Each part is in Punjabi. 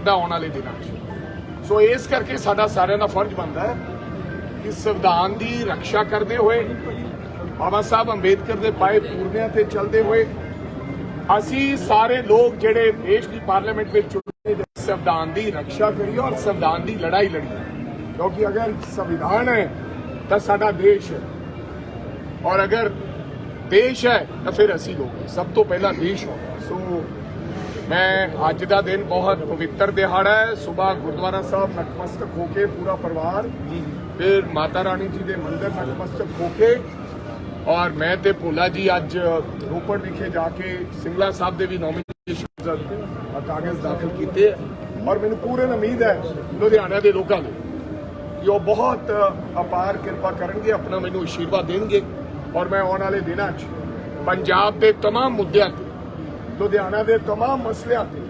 ਦਾ ਆਉਣ ਵਾਲੇ ਦਿਨਾਂ 'ਚ ਸੋ ਇਸ ਕਰਕੇ ਸਾਡਾ ਸਾਰਿਆਂ ਦਾ ਫਰਜ਼ ਬਣਦਾ ਹੈ ਕਿ ਸੰਵਿਧਾਨ ਦੀ ਰੱਖਿਆ ਕਰਦੇ ਹੋਏ ਬਾਬਾ ਸਾਹਿਬ ਅੰਬੇਦਕਰ ਦੇ ਪਾਏ ਪੂਰਨਿਆਂ ਤੇ ਚੱਲਦੇ ਹੋਏ ਅਸੀਂ ਸਾਰੇ ਲੋਕ ਜਿਹੜੇ ਦੇਸ਼ ਦੀ ਪਾਰਲੀਮੈਂਟ ਵਿੱਚ ਚੁਣੇ ਨੇ, ਸੰਵਿਧਾਨ ਦੀ ਰੱਖਿਆ ਕਰੀਏ ਔਰ ਸੰਵਿਧਾਨ ਦੀ ਲੜਾਈ ਲੜੀਏ ਕਿਉਂਕਿ ਅਗਰ ਸੰਵਿਧਾਨ ਹੈ ਤਾਂ ਸਾਡਾ ਦੇਸ਼ ਹੈ। ਔਰ ਅਗਰ ਦੇਸ਼ ਹੈ ਤਾਂ ਫਿਰ ਅਸੀਂ ਲੋਕ ਸਭ ਤੋਂ ਪਹਿਲਾਂ ਦੇਸ਼ ਹੋਣਾ। ਸੋ ਮੈਂ ਅੱਜ ਦਾ ਦਿਨ ਬਹੁਤ ਪਵਿੱਤਰ ਦਿਹਾੜਾ ਹੈ ਸਵੇਰ ਗੁਰਦੁਆਰਾ ਸਾਹਿਬ ਨਤਮਸਤਕ ਹੋ ਕੇ ਪੂਰਾ ਪਰਿਵਾਰ ਫਿਰ ਮਾਤਾ ਰਾਣੀ ਜੀ ਦੇ ਮੰਦਿਰ ਨਤਮਸਤਕ ਹੋ ਕੇ ਔਰ ਮੈਂ ਤੇ ਭੋਲਾ ਜੀ ਅੱਜ ਰੋਪੜ ਵਿਖੇ ਜਾ ਕੇ ਸਿੰਗਲਾ ਸਾਹਿਬ ਦੇ ਵੀ ਨੋਮੀਨੇਸ਼ਨ ਕਾਗਜ਼ ਦਾਖਲ ਕੀਤੇ ਔਰ ਮੈਨੂੰ ਪੂਰਨ ਉਮੀਦ ਹੈ ਲੁਧਿਆਣਾ ਦੇ ਲੋਕਾਂ ਨੂੰ ਕਿ ਉਹ ਬਹੁਤ ਅਪਾਰ ਕਿਰਪਾ ਕਰਨਗੇ ਆਪਣਾ ਮੈਨੂੰ ਅਸ਼ੀਰਵਾਦ ਦੇਣਗੇ ਔਰ ਮੈਂ ਆਉਣ ਵਾਲੇ ਦਿਨਾਂ 'ਚ ਪੰਜਾਬ ਦੇ तमाम ਮੁੱਦਿਆਂ ਤੇ ਲੁਧਿਆਣਾ ਦੇ तमाम ਮਸਲਿਆਂ ਤੇ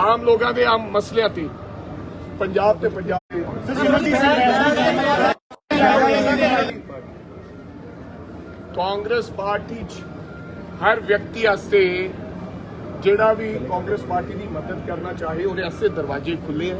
ਆਮ ਲੋਕਾਂ ਦੇ ਆਮ ਮਸਲਿਆਂ ਤੇ ਪੰਜਾਬ ਤੇ ਪੰਜਾਬ ਦੇ ਕਾਂਗਰਸ ਪਾਰਟੀ 'ਚ ਹਰ ਵਿਅਕਤੀ ਵਾਸਤੇ ਜਿਹੜਾ ਵੀ ਕਾਂਗਰਸ ਪਾਰਟੀ ਦੀ ਮਦਦ ਕਰਨਾ ਚਾਹੇ ਉਹਦੇ ਵਾਸਤੇ ਦਰਵਾਜ਼ੇ ਖੁੱਲੇ ਹੈ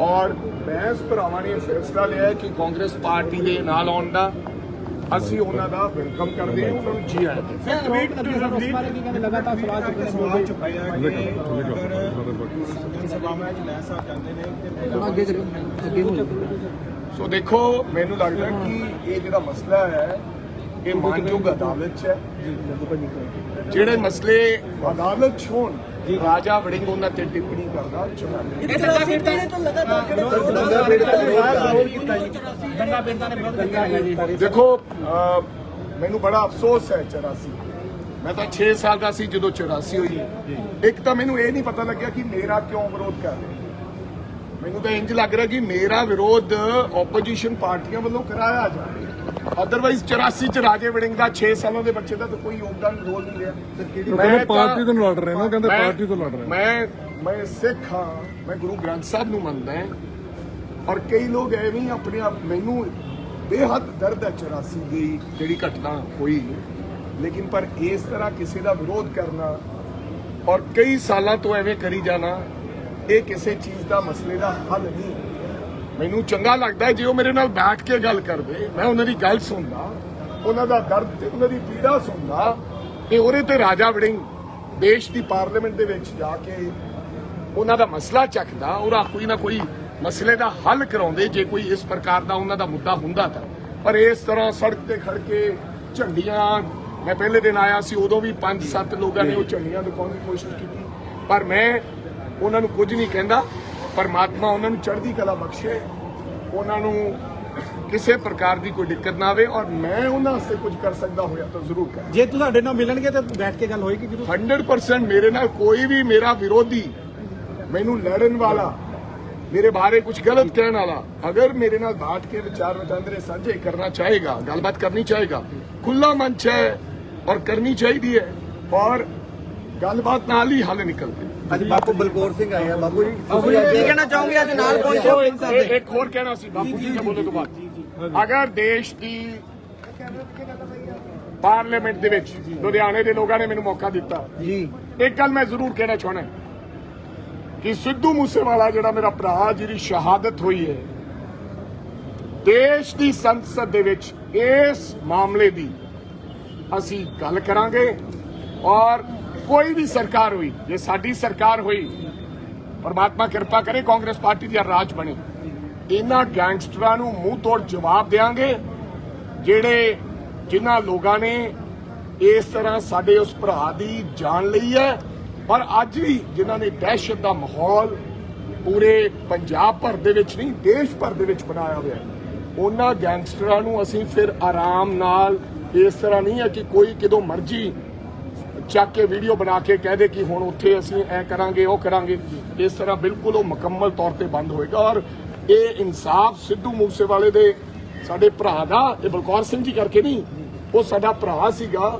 ਔਰ ਬੈਂਸ ਭਰਾਵਾਂ ਨੇ ਇਹ ਫੈਸਲਾ ਲਿਆ ਹੈ ਕਿ ਕਾਂਗਰਸ ਪਾਰਟੀ ਦੇ ਨਾਲ ਆਉਣ ਦਾ ਅਸੀਂ ਉਹਨਾਂ ਦਾ ਵੈਲਕਮ ਕਰਦੇ ਹਾਂ ਉਹਨਾਂ ਨੂੰ ਜੀ ਆਇਆਂ ਮੈਂ ਵੇਟ ਕਰ ਰਿਹਾ ਉਸ ਬਾਰੇ ਕੀ ਕਹਿੰਦੇ? ਲਗਾਤਾਰ ਸਵਾਲ ਚੁੱਕ ਰਹੇ ਸਵਾਲ ਚੁਕਾਇਆ ਕਿ ਅਗਰ ਸਭਾ ਵਿੱਚ ਲੈ ਸਾਹਿਬ ਜਾਂਦੇ ਨੇ ਤੇ ਥੋੜਾ ਅੱਗੇ ਕਰਿਓ ਅੱਗੇ ਹੋ ਸੋ ਦੇਖੋ ਮੈਨੂੰ ਲੱਗਦਾ ਕਿ ਇਹ ਜਿਹੜਾ ਮਸਲਾ ਹੈ ਇਹ ਮਾਨਯੋਗ ਅਦਾਲਤ 'ਚ ਹੈ। ਜਿਹੜੇ ਮਸਲੇ ਅਦਾਲਤ 'ਚ ਹੋਣ ਰਾਜਾ ਵੜਿੰਗ ਉਹਨਾਂ ਤੇ ਟਿੱਪਣੀ ਕਰਦਾ ਚੰਗਾ ਨਹੀਂ। ਦੰਗਾ ਪੀੜਤਾਂ ਨੇ ਵਿਰੋਧ ਕੀਤਾ ਜੀ। ਦੇਖੋ ਮੈਨੂੰ ਬੜਾ ਅਫਸੋਸ ਹੈ 84 ਮੈਂ ਤਾਂ 6 ਸਾਲ ਦਾ ਸੀ ਜਦੋਂ 84 ਹੋਈ। ਇੱਕ ਤਾਂ ਮੈਨੂੰ ਇਹ ਨਹੀਂ ਪਤਾ ਲੱਗਿਆ ਕਿ ਮੇਰਾ ਕਿਉਂ ਵਿਰੋਧ ਕਰ ਰਹੇ ਮੈਨੂੰ ਤਾਂ ਇੰਜ ਲੱਗ ਰਿਹਾ ਕਿ ਮੇਰਾ ਵਿਰੋਧ ਆਪੋਜੀਸ਼ਨ ਪਾਰਟੀਆਂ ਵੱਲੋਂ ਕਰਾਇਆ ਜਾ ਰਿਹਾ। ਅਦਰਵਾਈਜ਼ 84 ਚ ਰਾਜੇ ਵੜਿੰਗ ਦਾ 6 ਸਾਲਾਂ ਦੇ ਬੱਚੇ ਦਾ ਤਾਂ ਕੋਈ ਯੋਗਦਾਨ ਰੋਲ ਨਹੀਂ ਰਿਹਾ। ਕਹਿੰਦੇ ਪਾਰਟੀ ਤੋਂ ਲੜ ਰਹੇ ਨਾ ਕਹਿੰਦੇ ਮੈਂ- ਪਾਰਟੀ ਤੋਂ ਲੜ ਰਹੇ ਮੈਂ ਮੈਂ ਸਿੱਖ ਹਾਂ ਮੈਂ ਗੁਰੂ ਗ੍ਰੰਥ ਸਾਹਿਬ ਨੂੰ ਮੰਨਦਾ ਹਾਂ। ਔਰ ਕਈ ਲੋਕ ਐਵੇਂ ਆਪਣੇ ਆਪ ਮੈਨੂੰ ਬੇਹੱਦ ਦਰਦ ਹੈ 84 ਦੀ ਜਿਹੜੀ ਘਟਨਾ ਹੋਈ। ਲੇਕਿਨ ਪਰ ਇਸ ਤਰ੍ਹਾਂ ਕਿਸੇ ਦਾ ਵਿਰੋਧ ਕਰਨਾ ਔਰ ਕਈ ਸਾਲਾਂ ਤੋਂ ਐਵੇਂ ਕਰੀ ਜਾਣਾ ਇਹ ਕਿਸੇ ਚੀਜ਼ ਦਾ ਮਸਲੇ ਦਾ ਹੱਲ ਨਹੀਂ। ਮੈਨੂੰ ਚੰਗਾ ਲੱਗਦਾ ਜੇ ਉਹ ਮੇਰੇ ਨਾਲ ਬੈਠ ਕੇ ਗੱਲ ਕਰਦੇ। ਮੈਂ ਉਹਨਾਂ ਦੀ ਗੱਲ ਸੁਣਦਾ, ਉਹਨਾਂ ਦਾ ਦਰਦ ਤੇ ਉਹਨਾਂ ਦੀ ਪੀੜਾ ਸੁਣਦਾ ਤੇ ਉਹਦੇ ਤੇ ਰਾਜਾ ਵੜਿੰਗ ਦੇਸ਼ ਦੀ ਪਾਰਲੀਮੈਂਟ ਦੇ ਵਿੱਚ ਜਾ ਕੇ ਉਹਨਾਂ ਦਾ ਮਸਲਾ ਚੱਕਦਾ, ਉਹਦਾ ਕੋਈ ਨਾ ਕੋਈ ਮਸਲੇ ਦਾ ਹੱਲ ਕਰਾਉਂਦੇ, ਜੇ ਕੋਈ ਇਸ ਪ੍ਰਕਾਰ ਦਾ ਉਹਨਾਂ ਦਾ ਮੁੱਦਾ ਹੁੰਦਾ ਤਾਂ। ਪਰ ਇਸ ਤਰ੍ਹਾਂ ਸੜਕ ਤੇ ਖੜ ਕੇ ਝੰਡੀਆਂ, ਮੈਂ ਪਹਿਲੇ ਦਿਨ ਆਇਆ ਸੀ, ਉਦੋਂ ਵੀ 5-7 ਲੋਕਾਂ ਨੇ ਉਹ ਝੰਡੀਆਂ ਦਿਖਾਉਣ ਦੀ ਕੋਸ਼ਿਸ਼ ਕੀਤੀ। ਪਰ ਮੈਂ ਉਹਨਾਂ ਨੂੰ ਕੁਝ ਨਹੀਂ ਕਹਿੰਦਾ। ਪਰਮਾਤਮਾ ਉਹਨਾਂ ਨੂੰ ਚੜ੍ਹਦੀ ਕਲਾ ਬਖਸ਼ੇ ਉਹਨਾਂ ਨੂੰ ਕਿਸੇ ਪ੍ਰਕਾਰ ਦੀ ਕੋਈ ਦਿੱਕਤ ਨਾ ਆਵੇ ਔਰ ਮੈਂ ਉਹਨਾਂ ਵਾਸਤੇ ਕੁਝ ਕਰ ਸਕਦਾ ਹੋਇਆ ਤਾਂ ਜ਼ਰੂਰ ਕਰਾਂ। ਜੇ ਤੁਹਾਡੇ ਨਾਲ ਮਿਲਣਗੇ ਤਾਂ ਬੈਠ ਕੇ ਗੱਲ ਹੋਏਗੀ ਜਦੋਂ 100% ਮੇਰੇ ਨਾਲ ਕੋਈ ਵੀ ਮੇਰਾ ਵਿਰੋਧੀ ਮੈਨੂੰ ਲੜਨ ਵਾਲਾ ਮੇਰੇ ਬਾਰੇ ਕੁਝ ਗਲਤ ਕਹਿਣ ਵਾਲਾ ਅਗਰ ਮੇਰੇ ਨਾਲ ਬਾਤ ਕੇ ਵਿਚਾਰ ਵਟਾਂਦਰੇ ਸਾਂਝੇ ਕਰਨਾ ਚਾਹੇਗਾ ਗੱਲਬਾਤ ਕਰਨੀ ਚਾਹੇਗਾ ਖੁੱਲਾ ਮੰਚ ਹੈ ਔਰ ਕਰਨੀ ਚਾਹੀਦੀ ਹੈ ਔਰ ਗੱਲਬਾਤ ਨਾਲ ਹੀ ਹੱਲ ਨਿਕਲਦੇ। ਅੱਜ ਬਾਪੂ ਬਲਕੌਰ ਸਿੰਘ ਆਏ ਆ। ਬਾਪੂ ਜੀ ਕੀ ਕਹਿਣਾ ਚਾਹੋਗੇ? ਅੱਜ ਨਾਲ ਦੇਖੋ, ਇੱਕ- ਇੱਕ ਹੋਰ ਕਹਿਣਾ ਸੀ ਬਾਪੂ ਜੀ ਦੇ ਬੋਲੇ ਤੋਂ ਬਾਅਦ ਅਗਰ ਦੇਸ਼ ਦੀ ਪਾਰਲੀਮੈਂਟ ਦੇ ਵਿੱਚ ਲੁਧਿਆਣੇ ਦੇ ਲੋਕਾਂ ਨੇ ਮੈਨੂੰ ਮੌਕਾ ਦਿੱਤਾ। ਜੀ। ਇੱਕ ਗੱਲ ਮੈਂ ਜ਼ਰੂਰ ਕਹਿਣਾ ਚਾਹਣਾ ਕਿ ਸਿੱਧੂ ਮੂਸੇਵਾਲਾ ਜਿਹੜਾ ਮੇਰਾ ਭਰਾ ਜਿਹਦੀ ਸ਼ਹਾਦਤ ਹੋਈ ਹੈ ਦੇਸ਼ ਦੀ ਸੰਸਦ ਦੇ ਵਿੱਚ ਇਸ ਮਾਮਲੇ ਦੀ ਅਸੀਂ ਗੱਲ ਕਰਾਂਗੇ ਔਰ ਕੋਈ ਵੀ ਸਰਕਾਰ ਹੋਈ, ਜੇ ਸਾਡੀ ਸਰਕਾਰ ਹੋਈ, ਪਰਮਾਤਮਾ ਕਿਰਪਾ ਕਰੇ ਕਾਂਗਰਸ ਪਾਰਟੀ ਦਾ ਰਾਜ ਬਣੇ। ਇਹਨਾਂ ਗੈਂਗਸਟਰਾਂ ਨੂੰ ਮੂੰਹ ਤੋੜ ਜਵਾਬ ਦੇਾਂਗੇ, ਜਿਹੜੇ ਜਿਨ੍ਹਾਂ ਲੋਕਾਂ ਨੇ ਇਸ ਤਰ੍ਹਾਂ ਸਾਡੇ ਉਸ ਭਰਾ ਦੀ ਜਾਨ ਲਈ ਹੈ। ਪਰ ਅੱਜ ਵੀ ਜਿਨ੍ਹਾਂ ਨੇ ਦਹਿਸ਼ਤ ਦਾ ਮਾਹੌਲ ਪੂਰੇ ਪੰਜਾਬ ਭਰ ਦੇ ਵਿੱਚ ਨਹੀਂ, ਦੇਸ਼ ਭਰ ਦੇ ਵਿੱਚ ਬਣਾਇਆ ਹੋਇਆ ਉਹਨਾਂ ਗੈਂਗਸਟਰਾਂ ਨੂੰ ਅਸੀਂ ਫਿਰ ਆਰਾਮ ਨਾਲ ਇਸ ਤਰ੍ਹਾਂ ਨਹੀਂ ਹੈ ਕਿ ਕੋਈ ਕਿਦੋਂ ਮਰਜ਼ੀ ਚੱਕ ਕੇ ਵੀਡੀਓ ਬਣਾ ਕੇ ਕਹਿ ਦੇ ਕਿ ਹੁਣ ਉੱਥੇ ਅਸੀਂ ਐ ਕਰਾਂਗੇ, ਉਹ ਕਰਾਂਗੇ। ਇਸ ਤਰ੍ਹਾਂ ਬਿਲਕੁਲ ਉਹ ਮੁਕੰਮਲ ਤੌਰ ਤੇ ਬੰਦ ਹੋਏਗਾ ਔਰ ਇਹ ਇਨਸਾਫ ਸਿੱਧੂ ਮੂਸੇਵਾਲੇ ਦੇ ਸਾਡੇ ਭਰਾ ਦਾ, ਇਹ ਬਲਕੌਰ ਸਿੰਘ ਜੀ ਕਰਕੇ ਨਹੀਂ, ਉਹ ਸਾਡਾ ਭਰਾ ਸੀਗਾ,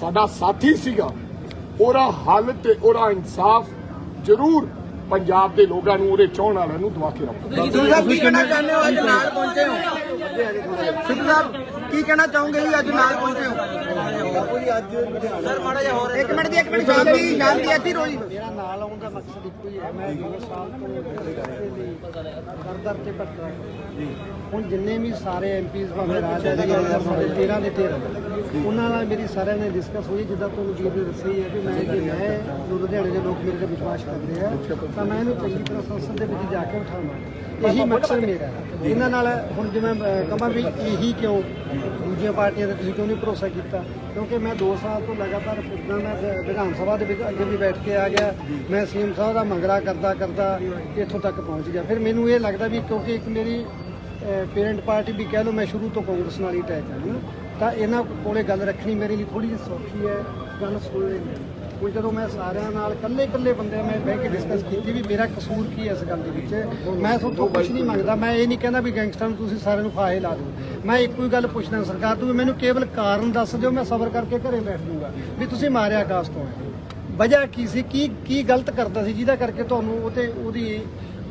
ਸਾਡਾ ਸਾਥੀ ਸੀਗਾ। ਉਹਦਾ ਹੱਲ ਤੇ ਉਹਦਾ ਇਨਸਾਫ ਜ਼ਰੂਰ ਪੰਜਾਬ ਦੇ ਲੋਕਾਂ ਨੂੰ, ਉਹਦੇ ਚਾਹਣ ਵਾਲਿਆਂ ਨੂੰ ਦਵਾ ਕੇ ਰੱਖੋ। ਸਿੱਧੂ ਕੀ ਕਹਿਣਾ ਚਾਹੁੰਦੇ ਹੋ? ਅੱਜ ਨਾਲ ਪਹੁੰਚੇ ਹੋ? ਸਿੱਧੂ ਸਾਹਿਬ, ਕੀ ਕਹਿਣਾ ਚਾਹੋਗੇ ਜੀ? ਅੱਜ ਨਾਲ ਪਹੁੰਚੇ ਹੋ? ਸਰ ਮਾੜਾ ਜਿਹਾ ਹੋਰ ਇੱਕ ਮਿੰਟ ਦੀ ਇੱਕ ਮਿੰਟ ਸ਼ਾਂਤੀ ਸ਼ਾਂਤੀ ਇੱਥੇ ਰੋਈ ਮੇਰਾ ਨਾਲ ਆਉਣ ਦਾ ਮਕਸਦ ਇੱਕੋ ਹੀ ਹੈ। ਮੈਂ 2 ਸਾਲ ਤੋਂ ਦਰ ਦਰ ਤੇ ਭਟਕ ਜੀ। ਹੁਣ ਜਿੰਨੇ ਵੀ ਸਾਰੇ ਐਮਪੀਜ਼ ਭਾਵੇਂ ਰਾਜ ਦੇ ਜਾਂ ਸਾਡੇ 13 ਦੇ 13 ਉਹਨਾਂ ਨਾਲ ਮੇਰੀ ਸਾਰਿਆਂ ਨੇ ਡਿਸਕਸ ਹੋਈ ਜਿੱਦਾਂ ਤੁਹਾਨੂੰ ਜੀ ਨੇ ਦੱਸਿਆ ਹੀ ਹੈ ਕਿ ਮੈਂ ਕਿ ਮੈਂ ਲੁਧਿਆਣੇ ਦੇ ਲੋਕ ਮੇਰੇ ਤੇ ਵਿਸ਼ਵਾਸ ਕਰਦੇ ਆ ਤਾਂ ਮੈਂ ਇਹਨੂੰ ਚੰਗੀ ਤਰ੍ਹਾਂ ਸੰਸਦ ਦੇ ਵਿੱਚ ਜਾ ਕੇ ਉਠਾਵਾਂ ਇਹੀ ਮਕਸਦ ਮੇਰਾ ਹੈ। ਇਹਨਾਂ ਨਾਲ ਹੁਣ ਜਿਵੇਂ ਕਹਾਂ ਵੀ ਇਹੀ ਕਿਉਂ? ਦੂਜੀਆਂ ਪਾਰਟੀਆਂ ਤੇ ਤੁਸੀਂ ਕਿਉਂ ਨਹੀਂ ਭਰੋਸਾ ਕੀਤਾ? ਕਿਉਂਕਿ ਮੈਂ 2 ਸਾਲ ਤੋਂ ਲਗਾਤਾਰ ਫਿਰਦਾ ਮੈਂ ਵਿਧਾਨ ਸਭਾ ਦੇ ਵਿੱਚ ਅੱਗੇ ਵੀ ਬੈਠ ਕੇ ਆ ਗਿਆ। ਮੈਂ ਸੀਐਮ ਸਾਹਿਬ ਦਾ ਮੰਗਰਾ ਕਰਦਾ ਕਰਦਾ ਇੱਥੋਂ ਤੱਕ ਪਹੁੰਚ ਗਿਆ। ਫਿਰ ਮੈਨੂੰ ਇਹ ਲੱਗਦਾ ਵੀ ਕਿਉਂਕਿ ਇੱਕ ਮੇਰੀ ਪੇਰੈਂਟ ਪਾਰਟੀ ਵੀ ਕਹਿ ਲਓ ਮੈਂ ਸ਼ੁਰੂ ਤੋਂ ਕਾਂਗਰਸ ਨਾਲ ਹੀ ਅਟੈਚ ਹਾਂ ਨਾ, ਤਾਂ ਇਹਨਾਂ ਕੋਲੇ ਗੱਲ ਰੱਖਣੀ ਮੇਰੇ ਲਈ ਥੋੜੀ ਜਿਹੀ ਸੌਖੀ ਹੈ, ਗੱਲ ਸੁਣ ਲੈਂਦੇ ਕੋਈ ਜਦੋਂ ਮੈਂ ਸਾਰਿਆਂ ਨਾਲ ਇਕੱਲੇ ਇਕੱਲੇ ਬੰਦੇ ਮੈਂ ਬਹਿ ਕੇ ਡਿਸਕਸ ਕੀਤੀ ਵੀ ਮੇਰਾ ਕਸੂਰ ਕੀ ਹੈ ਇਸ ਗੱਲ ਦੇ ਵਿੱਚ, ਮੈਂ ਤੁਹਾਡੇ ਕੁਝ ਨਹੀਂ ਮੰਗਦਾ, ਮੈਂ ਇਹ ਨਹੀਂ ਕਹਿੰਦਾ ਵੀ ਗੈਂਗਸਟਰ ਨੂੰ ਤੁਸੀਂ ਸਾਰਿਆਂ ਨੂੰ ਫਾਹੇ ਲਾ ਦਿਓ। ਮੈਂ ਇੱਕੋ ਹੀ ਗੱਲ ਪੁੱਛਦਾ ਸਰਕਾਰ ਤੋਂ ਵੀ ਮੈਨੂੰ ਕੇਵਲ ਕਾਰਨ ਦੱਸ ਦਿਓ, ਮੈਂ ਸਬਰ ਕਰਕੇ ਘਰੇ ਬੈਠ ਜਾਊਂਗਾ, ਵੀ ਤੁਸੀਂ ਮਾਰਿਆ ਕਾਸ ਤੋਂ। ਵਜ੍ਹਾ ਕੀ ਸੀ? ਕੀ ਕੀ ਗਲਤ ਕਰਦਾ ਸੀ? ਜਿਹਦਾ ਕਰਕੇ ਤੁਹਾਨੂੰ ਉਹ ਤੇ ਉਹਦੀ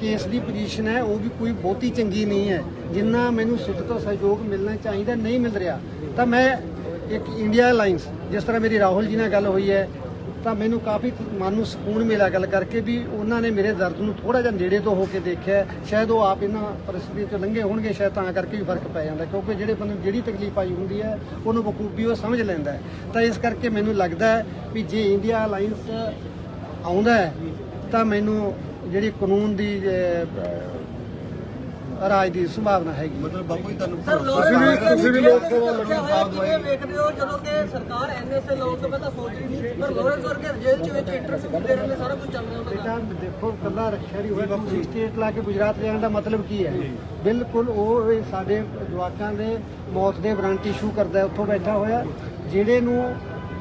ਕੇਸ ਦੀ ਪੋਜੀਸ਼ਨ ਹੈ, ਉਹ ਵੀ ਕੋਈ ਬਹੁਤੀ ਚੰਗੀ ਨਹੀਂ ਹੈ। ਜਿੰਨਾ ਮੈਨੂੰ ਸਿੱਧ ਤੋਂ ਸਹਿਯੋਗ ਮਿਲਣਾ ਚਾਹੀਦਾ, ਨਹੀਂ ਮਿਲ ਰਿਹਾ, ਤਾਂ ਮੈਂ ਇੱਕ ਇੰਡੀਆ ਅਲਾਈਅੰਸ ਜਿਸ ਤਰ੍ਹਾਂ ਮੇਰੀ ਰਾਹੁਲ ਜੀ ਨਾਲ ਗੱਲ ਹੋਈ ਹੈ, ਤਾਂ ਮੈਨੂੰ ਕਾਫੀ ਮਨ ਨੂੰ ਸਕੂਨ ਮਿਲਿਆ ਗੱਲ ਕਰਕੇ ਵੀ ਉਹਨਾਂ ਨੇ ਮੇਰੇ ਦਰਦ ਨੂੰ ਥੋੜਾ ਜਿਹਾ ਨੇੜੇ ਤੋਂ ਹੋ ਕੇ ਦੇਖਿਆ। ਸ਼ਾਇਦ ਉਹ ਆਪ ਇਹਨਾਂ ਪਰਿਸਥਿਤੀਆਂ ਚੋਂ ਲੰਘੇ ਹੋਣਗੇ, ਸ਼ਾਇਦ ਤਾਂ ਕਰਕੇ ਵੀ ਫ਼ਰਕ ਪੈ ਜਾਂਦਾ, ਕਿਉਂਕਿ ਜਿਹੜੇ ਬੰਦੇ ਨੂੰ ਜਿਹੜੀ ਤਕਲੀਫ ਆਈ ਹੁੰਦੀ ਹੈ, ਉਹਨੂੰ ਬਖੂਬੀ ਉਹ ਸਮਝ ਲੈਂਦਾ ਹੈ। ਤਾਂ ਇਸ ਕਰਕੇ ਮੈਨੂੰ ਲੱਗਦਾ ਹੈ ਵੀ ਜੇ ਇੰਡੀਆ ਅਲਾਈਅੰਸ ਆਉਂਦਾ ਹੈ, ਤਾਂ ਮੈਨੂੰ ਜਿਹੜੀ ਕਾਨੂੰਨ ਦੀ ਰਾਜ ਦੀ ਸੰਭਾਵਨਾ ਹੈਗੀ। ਮਤਲਬ ਬਾਪੂ ਜੀ ਤੁਹਾਨੂੰ ਸਰ ਲੋਕ ਤੁਸੀਂ ਵੀ- ਲੋਕ ਸਭਾ ਲੜਨ ਕਿਵੇਂ ਵੇਖਦੇ ਹੋ ਜਦੋਂ ਕਿ ਸਰਕਾਰ ਐਨਐਸਏ ਲੋਕ ਤੋਂ ਤਾਂ ਸੋਚ ਰਹੀ ਨਹੀਂ ਪਰ ਲੋਰੈਂਸ ਵਰਗੇ ਜੇਲ੍ਹ ਚ ਵਿੱਚ ਇੰਟਰਵਿਊ ਦੇ ਰਹੇ ਨੇ ਸਾਰਾ ਕੁਝ ਚੱਲ ਰਿਹਾ ਉਹਨਾਂ ਦਾ ਬੇਟਾ ਦੇਖੋ ਕੱਲਾ ਰੱਖਿਆ ਨਹੀਂ ਹੋਇਆ ਤੁਸੀਂ ਸਟੇਟ ਲਾ ਕੇ ਗੁਜਰਾਤ ਜਾਣ ਦਾ ਮਤਲਬ ਕੀ ਹੈ? ਬਿਲਕੁਲ ਉਹ ਸਾਡੇ ਜਵਾਕਾਂ ਦੇ ਮੌਤ ਦੇ ਵਾਰੰਟ ਇਸ਼ੂ ਕਰਦਾ ਹੈ ਉੱਥੋਂ ਬੈਠਾ ਹੋਇਆ ਜਿਹੜੇ ਨੂੰ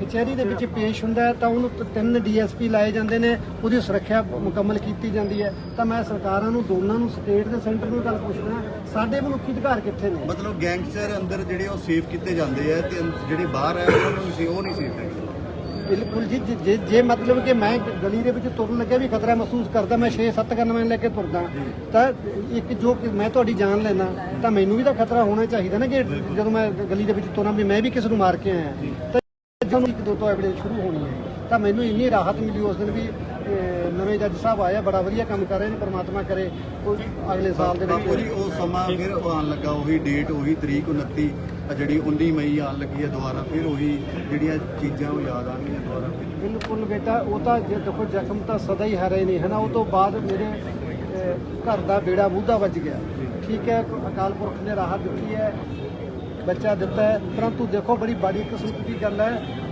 ਕਚਹਿਰੀ ਦੇ ਵਿੱਚ ਪੇਸ਼ ਹੁੰਦਾ ਹੈ ਤਾਂ ਉਹਨੂੰ ਤ- ਤਿੰਨ ਡੀਐਸਪੀ ਲਾਏ ਜਾਂਦੇ ਨੇ ਉਹਦੀ ਸੁਰੱਖਿਆ ਮੁਕੰਮਲ ਕੀਤੀ ਜਾਂਦੀ ਹੈ। ਤਾਂ ਮੈਂ ਸਰਕਾਰਾਂ ਨੂੰ ਦੋਨਾਂ ਨੂੰ ਸਟੇਟ ਤੇ ਸੈਂਟਰ ਨੂੰ ਇਹ ਗੱਲ ਪੁੱਛਦਾ ਸਾਡੇ ਮਨੁੱਖੀ ਅਧਿਕਾਰ ਕਿੱਥੇ ਨੇ? ਮਤਲਬ ਗੈਂਗਸਟਰ ਅੰਦਰ ਜਿਹੜੇ ਉਹ ਸੇਫ ਕੀਤੇ ਜਾਂਦੇ ਆ ਤੇ ਜਿਹੜੇ ਬਾਹਰ ਆ ਉਹਨਾਂ ਨੂੰ ਸੀ ਉਹ ਨਹੀਂ ਸੇਫ ਹੈ ਬਿਲਕੁਲ ਜੀ ਜੇ- ਜੇ ਜੇ ਮਤਲਬ ਕਿ ਮੈਂ ਗਲੀ ਦੇ ਵਿੱਚ ਤੁਰਨ ਲੱਗਿਆ ਵੀ ਖਤਰਾ ਮਹਿਸੂਸ ਕਰਦਾ ਮੈਂ 6-7 ਗਨਮੈਨ ਲੈ ਕੇ ਤੁਰਦਾ ਤਾਂ ਇੱਕ ਜੋ ਕਿ ਮੈਂ ਤੁਹਾਡੀ ਜਾਨ ਲੈਣਾ ਤਾਂ ਮੈਨੂੰ ਵੀ ਤਾਂ ਖਤਰਾ ਹੋਣਾ ਚਾਹੀਦਾ ਨਾ ਕਿ ਜਦੋਂ ਮੈਂ ਗਲੀ ਦੇ ਵਿੱਚ ਤੁਰਾਂ ਵੀ ਮੈਂ ਵੀ ਕਿਸੇ ਨੂੰ ਮਾਰ ਕੇ ਆਇਆ। ਤਾਂ ਜਦੋਂ ਇੱਕ ਦੋ ਤੋਂ ਐਵੀਡੈਂਸ ਸ਼ੁਰੂ ਹੋਣੀ ਹੈ। ਤਾਂ ਮੈਨੂੰ ਇੰਨੀ ਰਾਹਤ ਮਿਲੀ ਉਸ ਦਿਨ ਵੀ ਨਵੇਂ ਜੱਜ ਸਾਹਿਬ ਆਏ ਆ ਬੜਾ ਵਧੀਆ ਕੰਮ ਕਰ ਰਹੇ ਨੇ ਪ੍ਰਮਾਤਮਾ ਕਰੇ। ਕੋਈ ਅਗਲੇ ਸਾਲ ਦੇ ਬਾਪੂ ਜੀ ਵਿੱਚ ਉਹ ਸਮਾਂ ਫਿਰ ਆਉਣ ਲੱਗਾ ਉਹੀ ਡੇਟ ਉਹੀ ਤਰੀਕ 29 ਆ ਜਿਹੜੀ 19 ਮਈ ਆਉਣ ਲੱਗੀ ਹੈ ਦੁਬਾਰਾ ਫਿਰ ਉਹੀ ਜਿਹੜੀਆਂ ਚੀਜ਼ਾਂ ਉਹ ਯਾਦ ਆਉਣਗੀਆਂ ਦੁਬਾਰਾ ਬਿਲਕੁਲ ਬੇਟਾ ਉਹ ਤਾਂ ਜੇ ਦੇਖੋ ਜ਼ਖਮ ਤਾਂ ਸਦਾ ਹੀ ਹਰੇ ਨਾ ਉਹ ਤੋਂ ਬਾਅਦ ਮੇਰੇ ਘਰ ਦਾ ਬੇੜਾ ਮੂਧਾ ਵੱਜ ਗਿਆ। ਠੀਕ ਹੈ ਅਕਾਲ ਪੁਰਖ ਨੇ ਰਾਹਤ ਦਿੱਤੀ ਹੈ। ਬੱਚਾ ਦਿੱਤਾ ਹੈ। ਪਰੰਤੂ ਦੇਖੋ ਬੜੀ ਬਾੜੀ ਕਿਸਮਤ ਦੀ ਗੱਲ ਹੈ।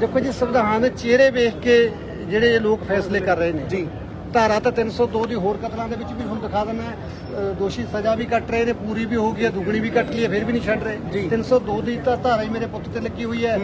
ਦੇਖੋ ਜੀ ਸੰਵਿਧਾਨ ਦੇ ਚਿਹਰੇ ਵੇਖ ਕੇ ਜਿਹੜੇ ਲੋਕ ਫੈਸਲੇ ਕਰ ਰਹੇ ਨੇ। ਜੀ। ਧਾਰਾ ਤਾਂ 302 ਦੀ ਹੋਰ ਕਤਲਾਂ ਦੇ ਵਿੱਚ ਵੀ ਹੁਣ ਦਿਖਾ ਦਿੰਦਾ ਦੋਸ਼ੀ ਸਜ਼ਾ ਵੀ ਕੱਟ ਰਹੇ ਨੇ ਪੂਰੀ ਵੀ ਹੋ ਗਈ ਹੈ ਦੁੱਗਣੀ ਵੀ ਕੱਟ ਲਈ ਹੈ ਫਿਰ ਵੀ ਨਹੀਂ ਛੱਡ ਰਹੇ। 302 ਦੀ ਤਾਂ ਧਾਰਾ ਹੀ ਮੇਰੇ ਪੁੱਤ ਤੇ ਲੱਗੀ ਹੋਈ ਹੈ।